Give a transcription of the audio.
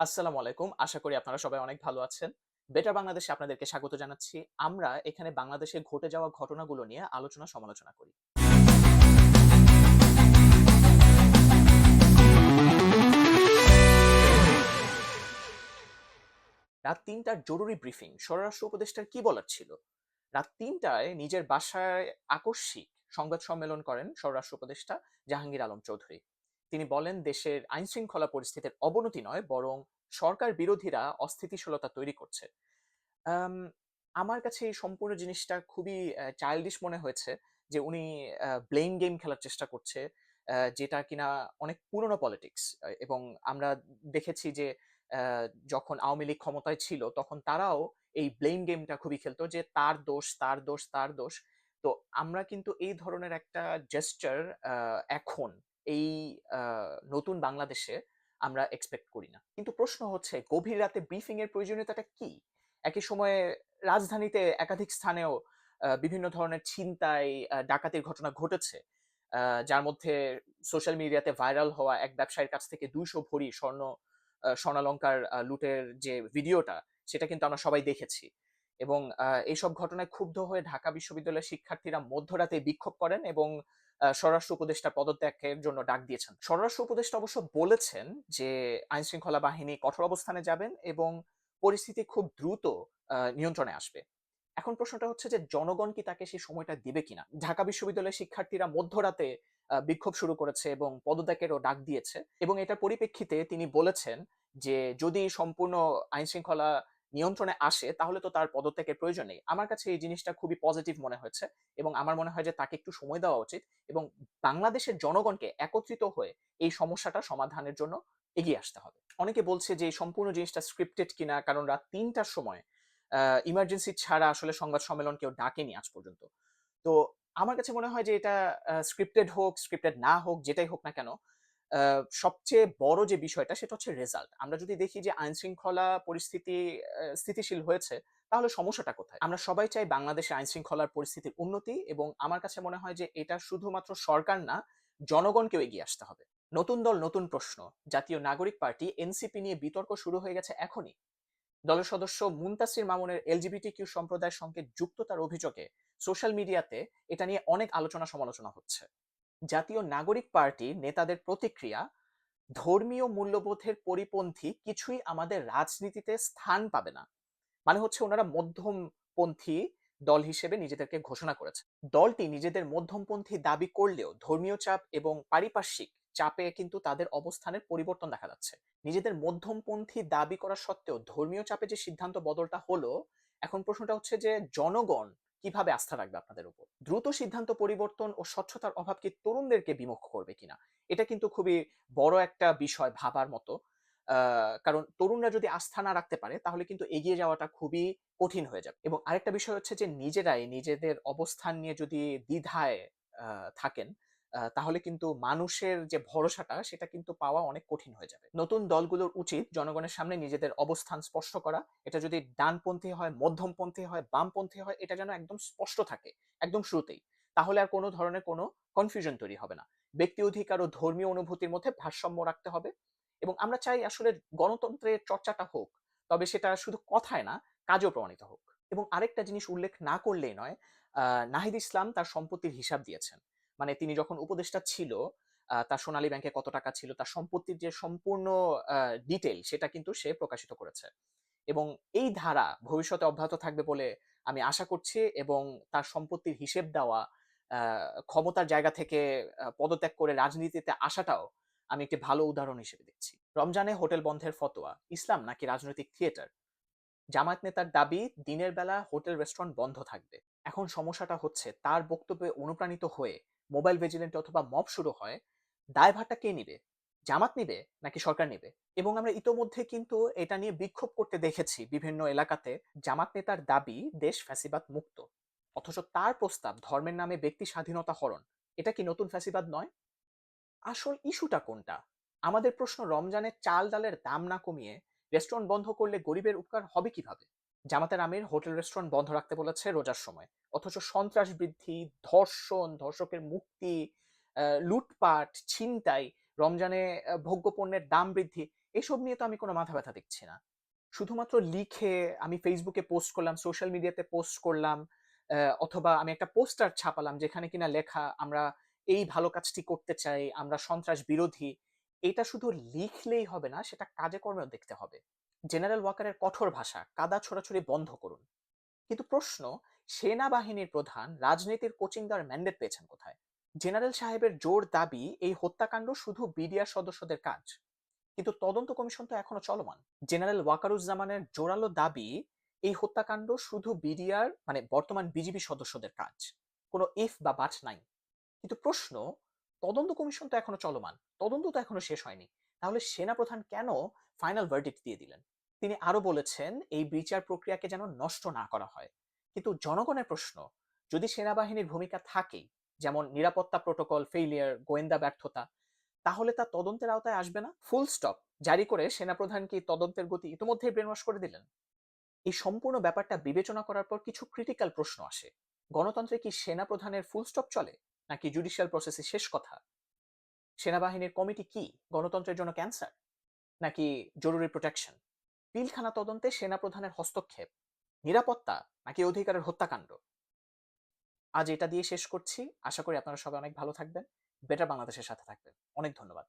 আসসালামু আলাইকুম। আশা করি আপনারা সবাই অনেক ভালো আছেন। বেটার বাংলাদেশে আপনাদেরকে স্বাগত জানাচ্ছি। আমরা এখানে বাংলাদেশে ঘটে যাওয়া ঘটনাগুলো নিয়ে আলোচনা সমালোচনা করি। রাত তিনটার জরুরি ব্রিফিং। স্বরাষ্ট্র উপদেষ্টার কি বলার ছিল? রাত তিনটায় নিজের বাসায় আকস্মিক সংবাদ সম্মেলন করেন স্বরাষ্ট্র উপদেষ্টা জাহাঙ্গীর আলম চৌধুরী। তিনি বলেন দেশের আইনশৃঙ্খলা পরিস্থিতির অবনতি নয় বরং সরকার বিরোধীরা অস্থিতিশীলতা তৈরি করছে। আম আমার কাছে এই সম্পূর্ণ জিনিসটা খুবই চাইল্ডিশ মনে হয়েছে যে উনি ব্লেম গেম খেলার চেষ্টা করছে। যেটা কিনা অনেক পুরনো পলিটিক্স এবং আমরা দেখেছি যে যখন আওয়ামী লীগ ক্ষমতায় ছিল তখন তারাও এই ব্লেম গেমটা খুবই খেলতো যে তার দোষ, তার দোষ, তার দোষ। তো আমরা কিন্তু এই ধরনের একটা জেস্টার এখন এই নতুন বাংলাদেশে আমরা এক্সপেক্ট করি না। কিন্তু প্রশ্ন হচ্ছে গভীর রাতে ব্রিফিং এর প্রয়োজনীয়তাটা কি? একই সময়ে রাজধানীতে একাধিক স্থানেও বিভিন্ন ধরনের ছিনতাই, ডাকাতির ঘটনা ঘটেছে। যার মধ্যে সোশ্যাল মিডিয়াতে ভাইরাল হওয়া এক ব্যবসায়ীর কাছ থেকে ২০০ ভরি স্বর্ণ স্বর্ণালঙ্কার লুটের যে ভিডিওটা, সেটা কিন্তু আমরা সবাই দেখেছি। এবং এইসব ঘটনায় ক্ষুব্ধ হয়ে ঢাকা বিশ্ববিদ্যালয়ের শিক্ষার্থীরা মধ্যরাতে বিক্ষোভ করেন এবং স্বরাষ্ট্র উপদেষ্টা পদত্যাগের জন্য ডাক দিয়েছেন। স্বরাষ্ট্র উপদেষ্টা অবশ্য বলেছেন যে, আইনশৃঙ্খলা বাহিনী কঠোর অবস্থানে যাবেন এবং পরিস্থিতি খুব দ্রুত নিয়ন্ত্রণে আসবে। এখন প্রশ্নটা হচ্ছে যে, জনগণ কি তাকে সেই সময়টা দিবে কিনা? ঢাকা বিশ্ববিদ্যালয়ের শিক্ষার্থীরা মধ্যরাতে বিক্ষোভ শুরু করেছে এবং পদত্যাগেরও ডাক দিয়েছে এবং এটার পরিপ্রেক্ষিতে তিনি বলেছেন যে, যদি সম্পূর্ণ আইনশৃঙ্খলা নিয়ন্ত্রণে আসে তাহলে তো তার পদত্যাগের প্রয়োজন নেই। আমার কাছে এই জিনিসটা খুবই পজিটিভ মনে হয়েছে এবং আমার মনে হয় যে তাকে একটু সময় দেওয়া উচিত এবং বাংলাদেশের জনগণকে একত্রিত হয়ে এই সমস্যাটা সমাধানের জন্য এগিয়ে আসতে হবে। অনেকে বলছে যে এই সম্পূর্ণ জিনিসটা স্ক্রিপ্টেড কিনা কারণ রাত তিনটার সময় ইমার্জেন্সি ছাড়া আসলে সংবাদ সম্মেলন কেউ ডাকেনি আজ পর্যন্ত। তো আমার কাছে মনে হয় যে এটা স্ক্রিপ্টেড হোক, স্ক্রিপ্টেড না হোক, যেটাই হোক না কেন, সবচেয়ে বড় যে বিষয়টা সেটা হচ্ছে রেজাল্ট। আমরা যদি দেখি যে আইনশৃঙ্খলা পরিস্থিতি স্থিতিশীল হয়েছে, তাহলে সমস্যাটা কোথায়? আমরা সবাই চাই বাংলাদেশে আইনশৃঙ্খলার পরিস্থিতির উন্নতি এবং আমার কাছে মনে হয় যে এটা শুধুমাত্র সরকার না, জনগণকেও এগিয়ে আসতে হবে। নতুন দল নতুন প্রশ্ন। জাতীয় নাগরিক পার্টি এনসিপি নিয়ে বিতর্ক শুরু হয়ে গেছে এখনই। দলের সদস্য মুনতাসির মামুনের এলজিবিটি কিউ সম্প্রদায়ের সঙ্গে যুক্ততার অভিযোগে সোশ্যাল মিডিয়াতে এটা নিয়ে অনেক আলোচনা সমালোচনা হচ্ছে। জাতীয় নাগরিক পার্টির নেতাদের প্রতিক্রিয়া, ধর্মীয় মূল্যবোধের পরিপন্থী কিছুই আমাদের রাজনীতিতে স্থান পাবে না। মানে হচ্ছে উনারা মধ্যমপন্থী দল হিসেবে নিজেদেরকে ঘোষণা করেছে। দলটি নিজেদের মধ্যমপন্থী দাবি করলেও ধর্মীয় চাপ এবং পারিপার্শ্বিক চাপে কিন্তু তাদের অবস্থানের পরিবর্তন দেখা যাচ্ছে। নিজেদের মধ্যমপন্থী দাবি করা সত্ত্বেও ধর্মীয় চাপে যে সিদ্ধান্ত বদলটা হলো, এখন প্রশ্নটা হচ্ছে যে জনগণ কীভাবে আস্থা রাখবে আপনাদের উপর? দ্রুত সিদ্ধান্ত পরিবর্তন ও স্বচ্ছতার অভাব কি তরুণদেরকে বিমুখ করবে কিনা? এটা কিন্তু খুবই বড় একটা বিষয় ভাবার মতো। কারণ তরুণরা যদি আস্থা না রাখতে পারে তাহলে কিন্তু এগিয়ে যাওয়াটা খুবই কঠিন হয়ে যাবে। এবং আরেকটা বিষয় হচ্ছে যে নিজেরাই নিজেদের অবস্থান নিয়ে যদি দ্বিধায় থাকেন, তাহলে কিন্তু মানুষের যে ভরসাটা সেটা কিন্তু পাওয়া অনেক কঠিন হয়ে যাবে। নতুন দলগুলোর উচিত জনগণের সামনে নিজেদের অবস্থান স্পষ্ট করা। এটা যদি ডানপন্থী হয়, মধ্যমপন্থী হয়, বামপন্থী হয় এটা যেন একদম স্পষ্ট থাকে, একদম শুরুতেই। তাহলে আর কোনো ধরনের কোনো কনফিউশন তৈরি হবে না। ব্যক্তি অধিকার ও ধর্মীয় অনুভূতির মধ্যে ভারসাম্য রাখতে হবে এবং আমরা চাই আসলে গণতন্ত্রের চর্চাটা হোক। তবে সেটা শুধু কথায় না, কাজেও প্রমাণিত হোক। এবং আরেকটা জিনিস উল্লেখ না করলেই নয়, নাহিদ ইসলাম তার সম্পত্তির হিসাব দিয়েছেন। মানে তিনি যখন উপদেষ্টা ছিল, তার সোনালী ব্যাংকে কত টাকা ছিল, তার সম্পত্তির যে সম্পূর্ণ আ ডিটেইল সেটা কিন্তু সে প্রকাশিত করেছে। এবং এই ধারা ভবিষ্যতে অব্যাহত থাকবে বলে আমি আশা করছি এবং তার সম্পত্তির হিসেব দেওয়া, ক্ষমতার জায়গা থেকে পদত্যাগ করে রাজনীতিতে আসাটাও আমি একটি ভালো উদাহরণ হিসেবে দেখছি। রমজানে হোটেল বন্ধের ফতোয়া, ইসলাম নাকি রাজনৈতিক থিয়েটার? জামায়াত নেতার দাবি দিনের বেলা হোটেল রেস্টুরেন্ট বন্ধ থাকবে। এখন সমস্যাটা হচ্ছে তার বক্তব্যে অনুপ্রাণিত হয়ে মোবাইল ভিজিল্যান্ট অথবা মব শুরু হয়, দায়ভারটা কে নিবে? জামাত নিবে নাকি সরকার নিবে? এবং আমরা ইতোমধ্যে কিন্তু এটা নিয়ে বিক্ষোভ করতে দেখেছি বিভিন্ন এলাকাতে। জামাত নেতার দাবি দেশ ফ্যাসিবাদ মুক্ত। অথচ তার প্রস্তাব ধর্মের নামে ব্যক্তি স্বাধীনতা হরণ। এটা কি নতুন ফ্যাসিবাদ নয়? আসল ইস্যুটা কোনটা? আমাদের প্রশ্ন রমজানের চাল ডালের দাম না কমিয়ে রেস্টুরেন্ট বন্ধ করলে গরিবের উপকার হবে কীভাবে? জামাতের আমির হোটেল রেস্টুরেন্ট বন্ধ রাখতে বলেছে রোজার সময়। অথচ সন্ত্রাস বৃদ্ধি, ধর্ষণ, ধর্ষকের মুক্তি, লুটপাট, ছিনতাই, রমজানে ভোগ্যপণ্যের দাম বৃদ্ধি এসব নিয়ে তো আমি কোনো মাথা ব্যথা দেখছি না। শুধুমাত্র লিখে আমি ফেসবুকে পোস্ট করলাম সোশ্যাল মিডিয়াতে পোস্ট করলাম অথবা আমি একটা পোস্টার ছাপালাম যেখানে কিনা লেখা আমরা এই ভালো কাজটি করতে চাই আমরা সন্ত্রাস বিরোধী। এটা শুধু লিখলেই হবে না সেটা কাজে কর্মেও দেখতে হবে। জেনারেল ওয়াকারের কঠোর ভাষা কাদা ছোড়াছুড়ি বন্ধ করুন। কিন্তু প্রশ্ন, সেনাবাহিনীর প্রধান রাজনীতির কোচিং দেওয়ার ম্যান্ডেট পেয়েছেন কোথায়? জেনারেল সাহেবের জোর দাবি, এই হত্যাকাণ্ড শুধু বিডিআর সদস্যদের কাজ। কিন্তু তদন্ত কমিশন তো এখনও চলমান। জেনারেল ওয়াকারুজ্জামানের জোরালো দাবি, এই হত্যাকাণ্ড শুধু বিডিআর মানে বর্তমান বিজিবি সদস্যদের কাজ। কোনো ইফ বা বাট নাই। কিন্তু প্রশ্ন, তদন্ত কমিশন তো এখনও চলমান। তদন্ত তো এখনও শেষ হয়নি। তাহলে সেনাপ্রধান কেন ফাইনাল ভার্ডিক্ট দিয়ে দিলেন? তিনি আরও বলেছেন, এই বিচার প্রক্রিয়াকে যেন নষ্ট না করা হয়। কিন্তু জনগণের প্রশ্ন, যদি সেনাবাহিনীর ভূমিকা থাকেই যেমন নিরাপত্তা প্রোটোকল ফেইলিয়ার গোয়েন্দা ব্যর্থতা, তাহলে তা তদন্তের আওতায় আসবে না? ফুল স্টপ জারি করে সেনাপ্রধান কি তদন্তের গতি ইতিমধ্যেই ব্রেনওয়াশ করে দিলেন? এই সম্পূর্ণ ব্যাপারটা বিবেচনা করার পর কিছু ক্রিটিক্যাল প্রশ্ন আসে। গণতন্ত্রে কি সেনাপ্রধানের ফুল স্টপ চলে, নাকি জুডিশিয়াল প্রসেসে শেষ কথা? সেনাবাহিনীর কমিটি কি? গণতন্ত্রের জন্য ক্যান্সার নাকি জরুরি প্রোটেকশন পিলখানা তদন্তে সেনাপ্রধানের হস্তক্ষেপ, নিরাপত্তা নাকি অধিকারের হত্যাকাণ্ড? আজ এটা দিয়ে শেষ করছি। আশা করি আপনারা সবাই অনেক ভালো থাকবেন। বেটার বাংলাদেশের সাথে থাকবেন। অনেক ধন্যবাদ।